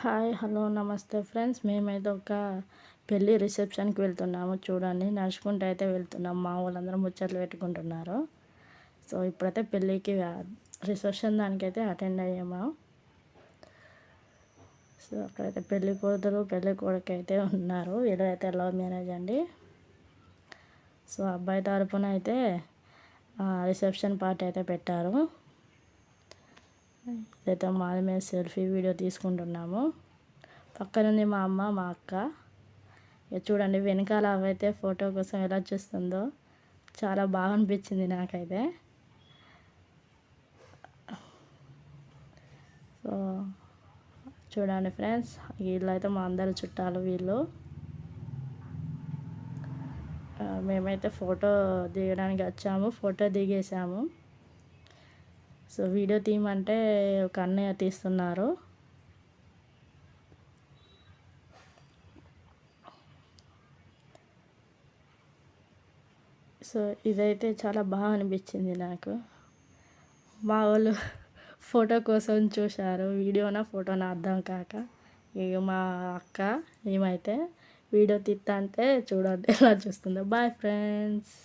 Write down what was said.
Hi hello నమస్తే friends. మేమైతే ఒక పెళ్ళి రిసెప్షన్కి వెళ్తున్నాము. చూడండి నడుచుకుంటూ అయితే వెళ్తున్నాం. మా వాళ్ళందరూ ముచ్చట్లు పెట్టుకుంటున్నారు. సో ఇప్పుడైతే పెళ్ళికి రిసెప్షన్ దానికైతే అటెండ్ అయ్యాము. సో అక్కడైతే పెళ్ళి కూతురు పెళ్ళి కొడుకు అయితే ఉన్నారు. వీళ్ళైతే లవ్ మ్యారేజ్ అండి? సో అబ్బాయి తరపున అయితే రిసెప్షన్ పార్టీ అయితే పెట్టారు. ఇదైతే మాది మేము సెల్ఫీ వీడియో తీసుకుంటున్నాము. పక్కనుంది మా అమ్మ మా అక్క. ఇక చూడండి వెనకాల అవైతే ఫోటో కోసం ఎలా చూస్తుందో చాలా బాగా అనిపించింది నాకైతే. సో చూడండి ఫ్రెండ్స్ వీళ్ళు అయితే మా అందరి చుట్టాలు వీళ్ళు. మేమైతే ఫోటో దిగడానికి వచ్చాము ఫోటో దిగేసాము. సో వీడియో తీయమంటే ఒక అన్నయ్య తీస్తున్నారు. సో ఇదైతే చాలా బాగా అనిపించింది నాకు. మా వాళ్ళు ఫోటో కోసం చూశారు. వీడియోనా ఫోటోనా అర్థం కాక. ఇక మా అక్క ఏమైతే వీడియో తీస్తా అంటే చూడండి. ఎలా చూస్తుందో. Bye friends.